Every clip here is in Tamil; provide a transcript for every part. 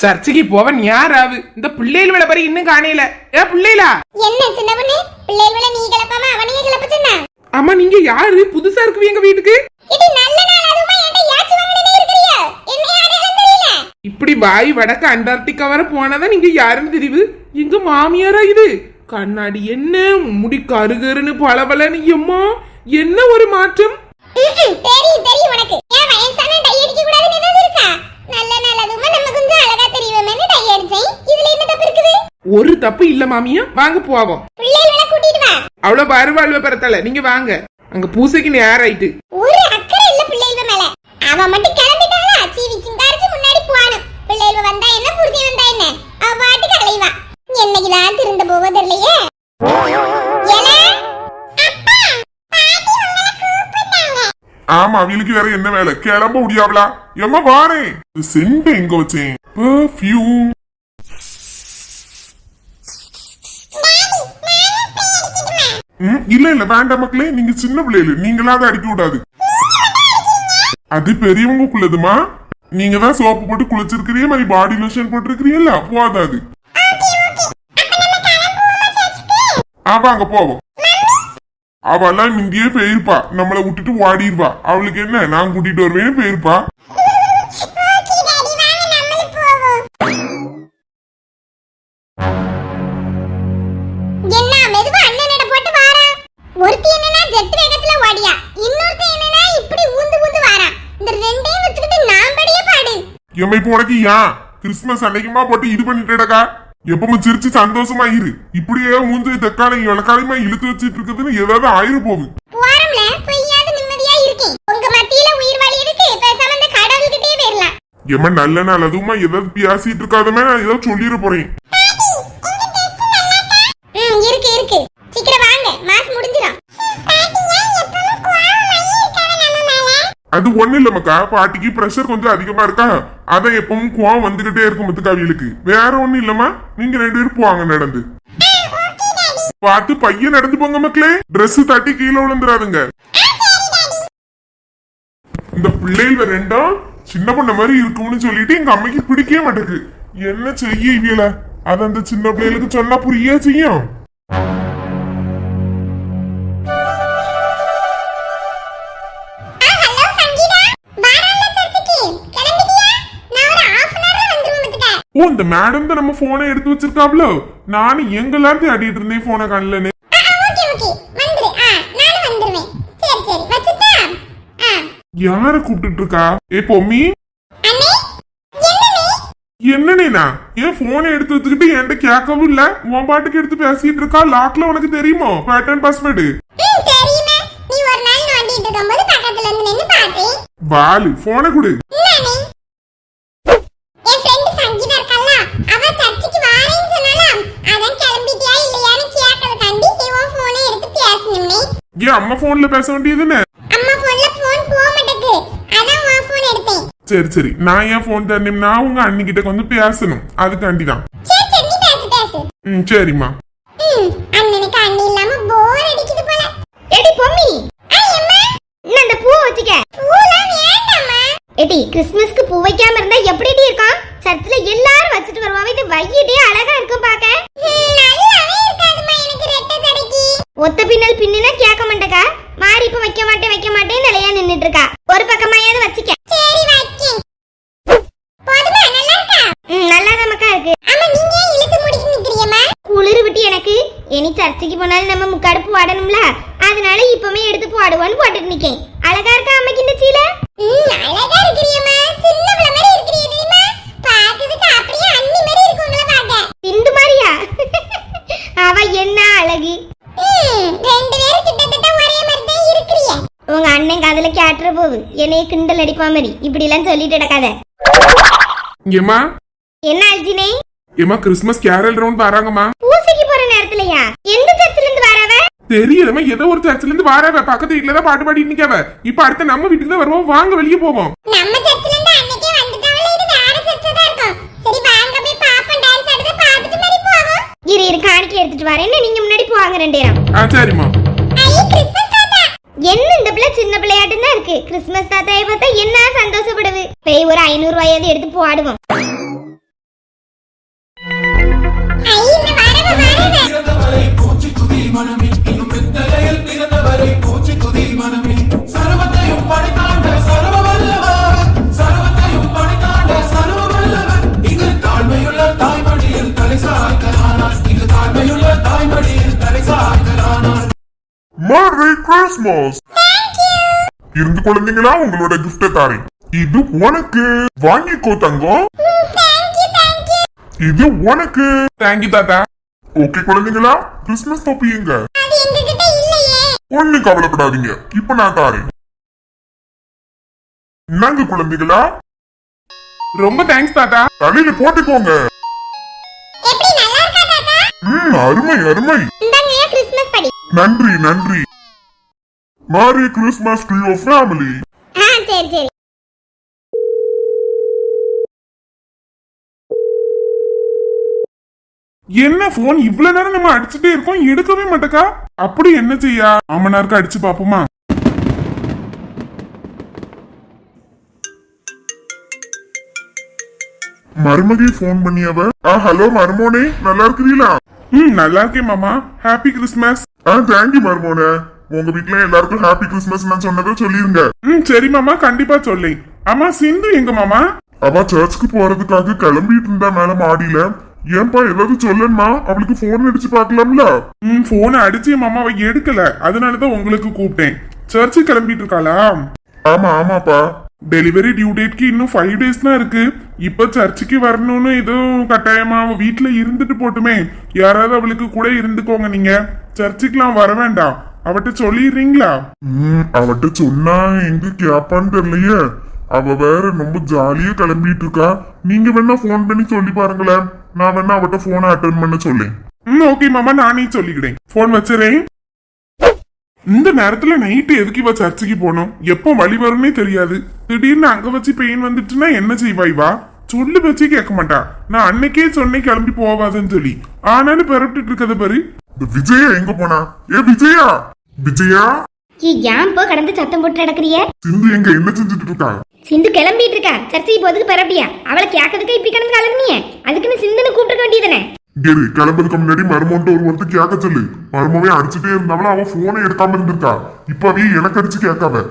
சர்ச்சுக்கு போவன் யாராவு இந்த பிள்ளைகள் வேலை பாரு இன்னும் காணையில ஏ பிள்ளைகளா? என்ன சின்ன பொண்ணு பிள்ளைகள நீ கிளப்பாம அவனையே கிளப்ப சொன்னா? அம்மா நீங்க யாரு? புதுசா இருக்கு எங்க வீட்டுக்கு? இது நல்ல நாள் அதுமா என்கிட்ட யாச்சு வாங்கினே இருக்கிறியா? என்ன யாரையும் தெரியல. இப்படி வாய் வடக்கு அண்டார்டிகா வர போனாதான் நீங்க யாருன்னு தெரியுது? எங்க மாமியாரா இது? கண்ணாடி என்ன? முடி கருகருன்னு பளபளன்னு எம்மா? என்ன ஒரு மாற்றம்? தெரியும் தெரியும் உனக்கு. ஏன் வயசான டை அடிக்க கூடாதுன்னு ஏதாவது இருக்கா நல்ல நாள் அதுமா நம்ம கொஞ்சம் அழகா தெரியுவேன்னு டை அடிச்சேன் இதுல என்ன தப்பு இருக்குது? ஒரு தப்பு இல்ல மாமியா வாங்க போவோம். பிள்ளைகள கூட்டிட்டு வா. அவ்வளவு பரவாயில்ல பரத்தல நீங்க வாங்க. அங்க பூசைக்கு நேரம் ஆயிட்டு ஒரு அக்கறை இல்ல பிள்ளைகள மேல. அவ மட்டும் கிளம்பிட்டாளா சீவி சிங்காரிச்சு முன்னாடி போவானும் பிள்ளைகள் வந்தா என்ன புரிஞ்சு வந்தா என்ன? அவ பாட்டுக்கு அலைவா. என்னைக்குதான் திருந்த போவதில்லையே ஏலே, அப்பா, பாட்டி உங்களை கூப்பிட்டாங்க. ஆமா அவளுக்கு வேற என்ன வேலை? கிளம்ப முடியாவளா? எம்மா வாரேன். சென்ட் எங்க வச்சேன்? பெர்ஃபியூம் ம், இல்ல இல்ல வேண்டாம் மக்களே நீங்க சின்ன பிள்ளைகள். நீங்களாவது அடிக்க விடாது. அது பெரியவங்களுக்குள்ளதுமா? நீங்க தான் சோப்பு போட்டு குளிச்சிருக்கிறீ மாதிரி பாடி லோஷன் போட்டிருக்கிறீல்ல போதாது. ஆ போவோம். அவெல்லாம் இங்கேயே போயிருப்பா. நம்மளை விட்டுட்டு ஓடிடுவா. அவளுக்கு என்ன? நான் கூட்டிட்டு வருவேன்னு போயிருப்பா. எம்மா இப்போ உனக்கு ஏன் கிறிஸ்துமஸ் அன்னைக்குமா போட்டு இது பண்ணிட்டேடக்கா. எப்பவும் சிரிச்சு சந்தோஷமா இரு இப்படியே மூஞ்சி தெக்காலையும் இலக்காலையுமா இழுத்து வச்சிட்டு இருக்குதுன்னு ஏதாவது ஆயிரு போகுது எம்மா நல்ல நாள். அதுவுமா ஏதாவது பேசிட்டு இருக்காதமே நான் ஏதாவது சொல்லிட போறேன். ம் இருக்கு இருக்கு. சீக்கிரம் வாங்க மாஸ் முடிஞ்சிடும் அது ஒண்ணு இல்ல மக்கா பாட்டிக்கு பிரஷர் கொஞ்சம் அதிகமா இருக்கா. அதான் எப்பவும் கோவம் வந்துகிட்டே இருக்கும் முத்துக்காவியலுக்கு வேற ஒண்ணும் இல்லம்மா. நீங்க ரெண்டு பேரும் போவாங்க நடந்து. பார்த்து பையன் நடந்து போங்க மக்களே. ட்ரெஸ் தட்டி கீழே விழுந்துடாதுங்க இந்த பிள்ளைகள் ரெண்டும் சின்ன பொண்ண மாதிரி இருக்கும்னு சொல்லிட்டு எங்க அம்மைக்கு பிடிக்கவே மாட்டேங்குது. என்ன செய்ய இவியல அது அந்த சின்ன பிள்ளைகளுக்கு சொன்னா புரிய செய்யும்? ஓ இந்த மேடம் தான் நம்ம போனை எடுத்து வச்சிருக்காப்லோ. நானும் எங்கெல்லாத்தையும் ஆடிட்டு இருந்தேன் போனை கண்ணலன்னு. யார கூப்பிட்டுட்டு இருக்கா ஏ பொம்மி? என்னண்ணே? என்னண்ணேனா ஏன் போனை எடுத்து வச்சுக்கிட்டு என்கிட்ட கேட்கவும் இல்ல? உன் பாட்டுக்கு எடுத்து பேசிட்டு இருக்கா? லாக்ல உனக்கு தெரியுமோ? பேட்டர்ன் பாஸ்வேர்டு வாலு போனை கொடு. அதான் கிளம்பிட்டியா இல்லையான்னு கேட்கறதுக்காண்டி இவன் போனை எடுத்து பேசணும்னே ஏன் அம்மா போன்ல பேச வேண்டியதுன்னு? அம்மா போன்ல போன் போக மாட்டேங்குது. அதான் உன் போன் எடுத்தேன். சரி சரி. நான் ஏன் போன் தரணும்னா உங்க அண்ணிக்கிட்ட கொஞ்சம் பேசணும். அதுக்காண்டி தான் சரி சரி நீ பேசு பேசு. ம் சரிம்மா. ம் அண்ணனுக்கு அண்ணி இல்லாம போர் அடிக்குது போல. எடி பொம்மி. அம்மா இன்ன அந்த பூ வச்சுக்க. பூலாம் எடி கிறிஸ்மஸ்க்கு பூ வைக்காம இருந்தா எப்படிடி இருக்கும் சர்ச்சில் எல்லாரும் வச்சுட்டு வருவாங்க இது வையிட்டே அழகா இருக்கும் பாக்க. ஒத்த பின்னல் பின்னுனா கேட்க மாட்டேக்கா. மாறி இப்ப வைக்க மாட்டேன் வைக்க மாட்டேன் நிலையா நின்னுட்டு இருக்கா ஒரு பக்கமாயாவது வச்சுக்க. சரி வைக்கேன். போதுமா நல்லா இருக்கா? ம் நல்லா நமக்கா இருக்கு. ஆமா நீங்க ஏன் இழுத்து முடிக்கு நிக்கிறீங்கம்மா? குளிர் விட்டு எனக்கு. இனி சர்ச்சைக்கு போனாலும் நம்ம முக்கடுப்பு வாடணும்ல அதனால இப்பவே எடுத்து போடுவோன்னு போட்டுட்டு நிக்கேன். அழகா இருக்கா அம்மைக்கு இந்த சீலை? அழகா இருக்கிறியம்மா. சின்ன பிள்ளை மாதிரி இருக்கிறிய தெரியுமா? பார்த்ததுக்கு அப்படியே அண்ணி மாதிரி இருக்கு உங்களை பார்க்க சிந்து மாதிரியா? அவ என்ன அழகு? ரெண்டு பேரும் கிட்டத்தட்ட ஒரே மாதிரி தான் இருக்கிறிய. உங்க அண்ணன் காதுல கேட்டுற போகுது என்னைய கிண்டல் அடிப்பா மாதிரி இப்படி எல்லாம் சொல்லிட்டு கிடக்காத ஏமா என்ன அல்ஜினே ஏமா கிறிஸ்மஸ் கேரல் ரவுண்ட் வராங்கம்மா. பூசைக்கு போற நேரத்துலயா? எந்த வரவ தெரியலமா ஏதோ ஒரு சர்ச்சில இருந்து வாராவ பக்கத்து வீட்டுல தான் பாட்டு பாடிட்டு நிக்காவ. இப்ப அடுத்து நம்ம வீட்டுக்கு தான் வருவோம். வாங்க வெளியே போவோம். நம்ம சர்ச்சில இருந்து அன்னைக்கே வந்துட்டாவல இது வேற சர்ச்சா தான் இருக்கும். சரி வாங்க போய் பாப்போம் டான்ஸ் ஆடுறத பார்த்துட்டு மாதிரி போவோம். இரு இரு காணிக்கை எடுத்துட்டு வரேன். நீங்க முன்னாடி போவாங்க ரெண்டு பேரும்? ஆ சரிம்மா. என்ன இந்த பிள்ளை? சின்ன பிள்ளையாட்டம் தான் இருக்கு. கிறிஸ்மஸ் தாத்தாயை பார்த்தா என்ன சந்தோஷப்படுது? போய் ஒரு ஐநூறு ரூபாயாவது எடுத்து போடுவோம். மனமே. இன்னும் வெத்தலையில் பிறந்தவரை போற்றி துதி மனமே. சர்வத்தையும் படைத்தாண்ட சர்வ வல்லவர் சர்வத்தையும் படைத்தாண்ட சர்வ வல்லவர் இங்கு தாழ்மையுள்ள தாய்மடியில் தலை சாய்க்கலானார் இங்கு தாழ்மையுள்ள தாய்மடியில் தலை சாய்க்கலானார் Merry Christmas! இருந்து குழந்தைங்களா உங்களோட gift தாரேன். இது உனக்கு. வாங்கிக்கோ தங்கம். இது உனக்கு. தேங்க்யூ தாத்தா. ஓகே குழந்தைங்களா? கிறிஸ்மஸ் தொப்பி எங்க? ஒண்ணு கவலைப்படாதீங்க. இப்ப நான் தாரேன். என்னங்க குழந்தைகளா. ரொம்ப தேங்க்ஸ் தாத்தா. தலையில போட்டுக்கோங்க. எப்படி நல்லா இருக்கா தாத்தா? ம் அருமை அருமை. நன்றி நன்றி. Merry Christmas to your family ஆ சரி சரி என்ன போன் இவ்வளவு நேரம் நம்ம அடிச்சுட்டே இருக்கோம்? எடுக்கவே மாட்டேக்கா. அப்படி என்ன செய்யா? மாமனாருக்கு அடிச்சு பாப்போமா? மருமகை ஃபோன் பண்ணியவ ஆ ஹலோ மருமோனே. நல்லா இருக்கிறீங்களா ம் நல்லா இருக்கேன் மாமா. ஹாப்பி கிறிஸ்மஸ் ஆ தேங்க்யூ மருமோனே. உங்க வீட்ல எல்லாருக்கும் ஹாப்பி கிறிஸ்மஸ் நான் சொன்னதை சொல்லிருங்க. ம் சரி மாமா. கண்டிப்பா சொல்லேன். ஆமா சிந்து எங்க மாமா? அவ சர்ச்சுக்கு போறதுக்காக கிளம்பிட்டு இருந்தா மேல மாடியில. ஏன்பா ஏதாவது சொல்லணுமா அவளுக்கு போன் அடிச்சு பார்க்கலாம்ல? ம் போனை அடிச்சு மாமா அவ எடுக்கல. அதனாலதான் உங்களுக்கு கூப்பிட்டேன். சர்ச்சு கிளம்பிட்டு இருக்காளா? ஆமா ஆமாப்பா. டெலிவரி டியூ டேட்க்கு இன்னும் ஃபைவ் டேஸ் தான் இருக்கு. இப்ப சர்ச்சுக்கு வரணும்னு எதுவும் கட்டாயமா அவ வீட்ல இருந்துட்டு போட்டுமே. யாராவது அவளுக்கு கூட இருந்துக்கோங்க நீங்க. சர்ச்சுக்குலாம் வர வேண்டாம். அவட்ட சொல்லிடுறீங்களா? ம் அவட்ட சொன்னா எங்க கேப்பான்னு தெரியலையே. அவ வேற ரொம்ப ஜாலியா கிளம்பிட்டு இருக்கா. நீங்க வேணா ஃபோன் பண்ணி சொல்லி பாருங்களேன். நான் வேணா அவட்ட போனை அட்டன் பண்ண சொல்லேன். ம் ஓகே மாமா நானே சொல்லிக்கிறேன். ஃபோன் வச்சுறேன். இந்த நேரத்துல நைட்டு எதுக்கு இவ சர்ச்சுக்கு போகணும் எப்போ வழி வரும்னே தெரியாது. திடீர்னு அங்க வச்சு பெயின் வந்துட்டுன்னா என்ன செய்வா இவா? சொல்லு வச்சு கேட்க மாட்டா. நான் அன்னைக்கே சொன்னேன் கிளம்பி போவாதுன்னு சொல்லி. ஆனாலும் பிறப்பிட்டு இருக்கத பாரு. விஜயா எங்க போனா? ஏ விஜயா? விஜயா? ஏன் இப்போ கடந்து சத்தம் போட்டு நடக்கிறிய சிந்து எங்க என்ன செஞ்சுட்டு இருக்கா? சிந்து கிளம்பிட்டு இருக்கா. சர்ச்சைக்கு போறதுக்கு பரப்பியா அவளை கேட்கறதுக்கு இப்படி கிடந்து கலர்னிய அதுக்குன்னு சிந்துன்னு கூப்பிட்டு வேண்டியதானே. கேரு கிளம்புறதுக்கு முன்னாடி மருமன்ட்டு ஒரு வார்த்தை கேட்க சொல்லு. மருமவே அடிச்சுட்டே இருந்தாவள அவ போனை எடுக்காம இருந்திருக்கா. இப்ப அவைய எனக்கு அடிச்சு கேட்காம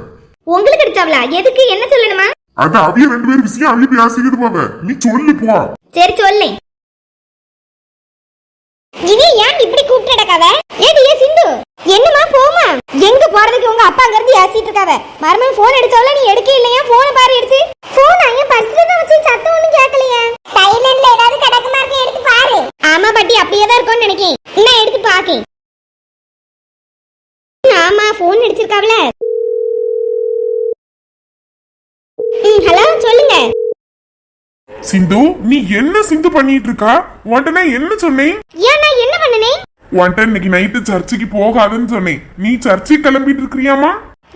உங்களுக்கு அடிச்சாவளா? எதுக்கு? என்ன சொல்லணுமா? அது அவிய ரெண்டு பேரும் விஷயம் அவிய பேசிக்கிட்டு போவ. நீ சொல்லு போ. சரி சொல்லேன் இனி ஏன் இப்படி கூப்பிட்டு நடக்காவ ஏடி ஏ சிந்து? என்னமா போமா எங்க போறதுக்கு உங்க அப்பா அங்க இருந்து ஏசிட்டு இருக்காவ மறுபடியும் போன் அடிச்சவள நீ எடுக்க இல்லையா? போன் பாரு எடுத்து போன் அங்க பர்ஸ்ல தான் வச்சு சத்தம் ஒண்ணும் கேட்கலையா சைலண்ட்ல ஏதாவது கிடக்குமா இருக்கு எடுத்து பாரு ஆமா பாட்டி அப்படியே தான் இருக்கும்னு நினைக்கேன் நான் எடுத்து பாக்கேன் ஆமா போன் அடிச்சிருக்காவல ம் ஹலோ சொல்லுங்க சிந்து நீ என்ன சிந்து பண்ணிட்டு இருக்கா உன்ட்ட நான் என்ன சொன்னேன்? ஏன் நான் என்ன பண்ணனே? உன்ட்ட இன்னைக்கு நைட்டு சர்ச்சுக்கு போகாதுன்னு சொன்னேன். நீ சர்ச்சுக்கு கிளம்பிட்டு இருக்கிறியாமா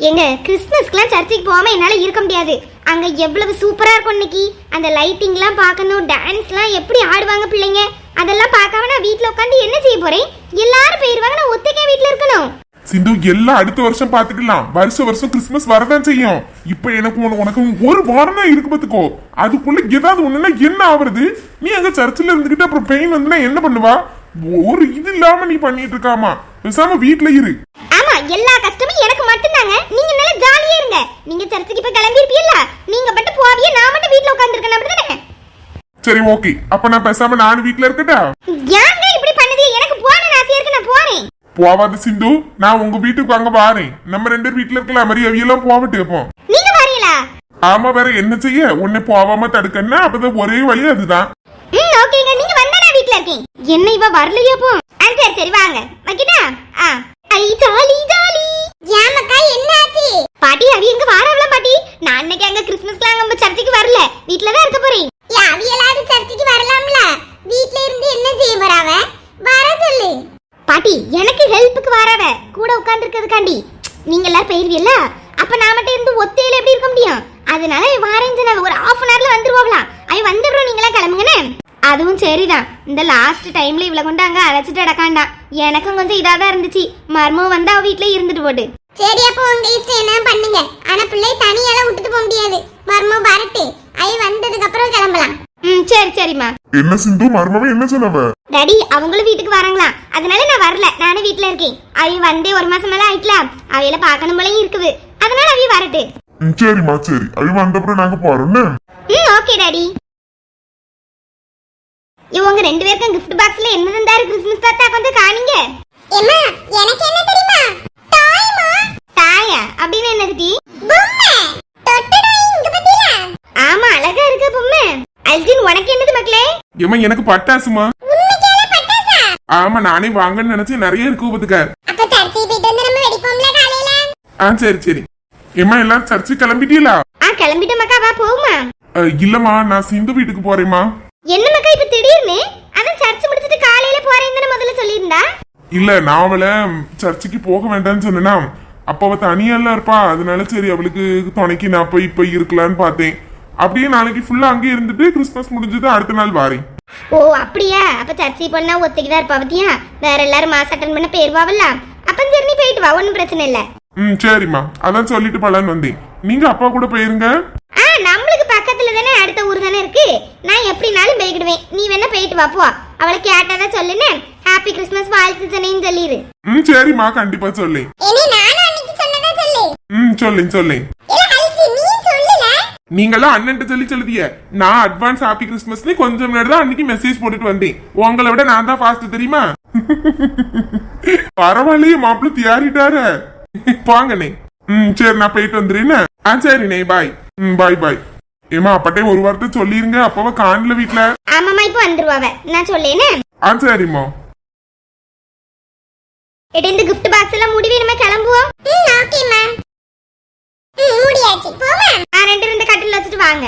எங்க கிறிஸ்மஸ்க்குலாம் சர்ச்சுக்கு போகாம என்னால இருக்க முடியாது. அங்க எவ்வளவு சூப்பரா இருக்கும் இன்னைக்கு. அந்த லைட்டிங்லாம் பார்க்கணும் டான்ஸ்லாம் எப்படி ஆடுவாங்க பிள்ளைங்க? அதெல்லாம் பார்க்காம நான் வீட்ல உட்காந்து என்ன செய்ய போறேன்? எல்லாரும் போயிருவாங்க நான் ஒத்தைக்கே வீட்ல இருக்கணும். சிந்து எல்லாம் அடுத்த வருஷம் பாத்துக்கலாம் வருஷ வருஷம் கிறிஸ்மஸ் வரதான் செய்யும். இப்ப எனக்கு உன- உனக்கு ஒரு வாரம் தான் இருக்கு பாத்துக்கோ அதுக்குள்ள ஏதாவது ஒண்ணுன்னா என்ன ஆவறது? நீ அங்க சர்ச்சில் இருந்துகிட்டு அப்புறம் பெயின் வந்துன்னா என்ன பண்ணுவா? ஒரு இது இல்லாம நீ பண்ணிட்டு இருக்காமா? பேசாம வீட்ல இரு. ஆமா எல்லா கஷ்டமும் எனக்கு மட்டும்தாங்க. நீங்க நல்லா ஜாலியா இருங்க. நீங்க சர்ச்சுக்கு இப்ப கிளம்பி இருப்பீல்ல நீங்க மட்டும் போவிய நான் மட்டும் வீட்ல உட்கார்ந்துருக்கேன் அப்படிதானே? சரி ஓகே அப்ப நான் பேசாம நானும் வீட்ல இருக்கட்டா? ஏங்க இப்படி பண்ணுது எனக்கு போகணும்னு ஆசையா இருக்கு நான் போறேன் போவாது சிந்து. நான் உங்க வீட்டுக்கு அங்க வாரேன். நம்ம ரெண்டு வீட்ல இருக்கலாம். மாதிரி அவியெல்லாம் போவட்டு இருப்போம். நீங்க வரீங்களா? ஆமா வேற என்ன செய்ய? உன்னை போவாம தடுக்கன்னா அப்பதான் ஒரே வழி அதுதான். ம் ஓகேங்க. நீங்க வந்தா நான் வீட்ல இருக்கேன். என்ன இவ வரலையா போ ஆ சரி சரி வாங்க. வைக்கிட்டா? ஆ. ஐ ஜாலி ஜாலி. ஏமக்கா என்ன ஆச்சு பாட்டி அவி எங்க வாரவள பாட்டி நான் அன்னைக்கு அங்க கிறிஸ்மஸ்க்கு அங்க சர்ச்சுக்கு வரல வீட்ல தான் இருக்க போறேன் யா அவி எல்லாரும் சர்ச்சுக்கு வரலாம்ல வீட்ல இருந்து என்ன செய்ய போறாவ வர சொல்லு பாட்டி எனக்கு ஹெல்ப்புக்கு வரவ கூட உட்கார்ந்து இருக்கிறதுக்காண்டி நீங்க எல்லாரும் போயிருவீல்ல அப்ப நான் மட்டும் இருந்து ஒத்தையில எப்படி இருக்க முடியும் அதனால வாரேன் சொன்ன ஒரு ஹாஃப் அன் ஹவர்ல வந்துருவாங்களாம் அவ வந்துடுறோம் நீங்களா கிளம்புங்கன்னு அதுவும் சரிதான் இந்த லாஸ்ட் டைம்ல இவ்வளவு கொண்டு அங்க அழைச்சிட்டு அடக்காண்டாம் எனக்கும் கொஞ்சம் இதா தான் இருந்துச்சு. மர்மம் வந்து அவ வீட்ல இருந்துட்டு போட்டு. சரி அப்போ உங்க இஷ்டம் என்ன பண்ணுங்க. ஆனா பிள்ளை தனியால விட்டுட்டு போக முடியாது. மர்மம் வரட்டு. ஐ வந்ததுக்கு அப்புறம் கிளம்பலாம். ம் சரி சரிம்மா. என்ன சிந்து? மர்மமே என்ன சொன்னவ டாடி அவங்களும் வீட்டுக்கு வராங்களாம் அதனால நான் வரல. நானும் வீட்ல இருக்கேன். அவி வந்தே ஒரு மாசம் மேல ஆயிக்கலாம் அவையில பார்க்கணும் போலயும் இருக்குது. அதனால அவி வரட்டு. ம், சரிம்மா சரி. அழிவு வந்தப்புறம் நாங்க போறோம்னு ம் ஓகே டாடி. இவங்க ரெண்டு பேருக்கும் gift பாக்ஸ்ல என்ன தந்தாரு கிறிஸ்மஸ் தாத்தா கொஞ்சம் காணிங்க எம்மா எனக்கு என்ன தெரியுமா? டாய்மா டாயா அப்படின்னு என்னது டி? பொம்மை. தொட்டு டாய் இங்க பத்தியா ஆமா அழகா இருக்கு பொம்மை. அல்ஜின் உனக்கு என்னது மக்களே? ஏமா எனக்கு பட்டாசுமா உண்மைக்கான பட்டாசா? ஆமா நானே வாங்கன்னு நினைச்சு நிறைய இருக்கு பத்துக்க அப்ப சர்ச்சை போயிட்டு வந்து நம்ம வெடிப்போம்ல காலையில? ஆ சரி சரி. ஏமா எல்லாரும் சர்ச்சு கிளம்பிட்டீங்களா? ஆ கிளம்பிட்ட மக்கா வா போகுமா இல்லம்மா நான் சிந்து வீட்டுக்கு போறேம்மா. என்ன மக்கா இப்ப திடீர்னு அதான் சர்ச் முடிச்சிட்டு காலையில போறேன்னு முதல்ல சொல்லியிருந்தா இல்ல நான் அவளை சர்ச்சுக்கு போக வேண்டாம்னு சொன்னேன்னா அப்ப அவ தனியாலாம் இருப்பா அதனால சரி அவளுக்கு துணைக்கு நான் போய் இப்ப இருக்கலான்னு பார்த்தேன். அப்படியே நாளைக்கு ஃபுல்லா அங்கேயே இருந்துட்டு கிறிஸ்மஸ் முடிஞ்சது அடுத்த நாள் வாரேன். ஓ அப்படியா? அப்ப சர்ச்சை பண்ணா ஒத்திக்கு தான் இருப்பா பத்தியா? வேற எல்லாரும் மாசம் அட்டன் பண்ண போயிருவாவல்ல? அப்ப சரி நீ போயிட்டு வா ஒன்றும் பிரச்சனை இல்ல. ம் சரிம்மா. அதான் சொல்லிட்டு போலான்னு வந்தேன். நீங்க அப்பா கூட போயிருங்க. ஆ நம்மளுக்கு பக்கத்துல தானே அடுத்த ஊர் தானே இருக்கு. நான் எப்படினாலும் போய்க்கிடுவேன். நீ வேணா போயிட்டு வா போ. அவளை கேட்டாதான் சொல்லுன்னு. ஹாப்பி கிறிஸ்மஸ் வாழ்த்து சொன்னேன்னு சொல்லிடு ம் சரிம்மா கண்டிப்பா சொல்லேன். இனி நானும் அன்னைக்கு சொன்னதா சொல்லு. ம் நீ சொல்லல. நீங்களாம் அண்ணன்ட்ட சொல்லி சொல்லுதிய நான் அட்வான்ஸ் ஹாப்பி கிறிஸ்மஸ்னு கொஞ்சம் முன்னாடி தான் அன்னைக்கு மெசேஜ் போட்டுட்டு வந்தேன். உங்களை விட நான் தான் ஃபாஸ்ட் தெரியுமா? பரவாயில்லையே மாப்பிள்ள தியாரிட்டாரு வாங்கண்ணே. ம் சரி நான் போயிட்டு வந்துடுறேன்னு ஆ சரிண்ணே பாய் ம் பாய் பாய் ஏமா அப்பட்டே ஒரு வார்த்தை சொல்லிருங்க. அப்பாவை காணல வீட்ல. ஆமாமா இப்போ வந்துருவாவ நான் சொல்லேனே ஆ சரிம்மா. எடி இந்த gift box எல்லாம் மூடி நம்ம கிளம்புவோம். ஓகே மேம் ம் மூடியாச்சு. போமா நான் ரெண்டு ரெண்டு கட்டில் வச்சுட்டு வாங்க.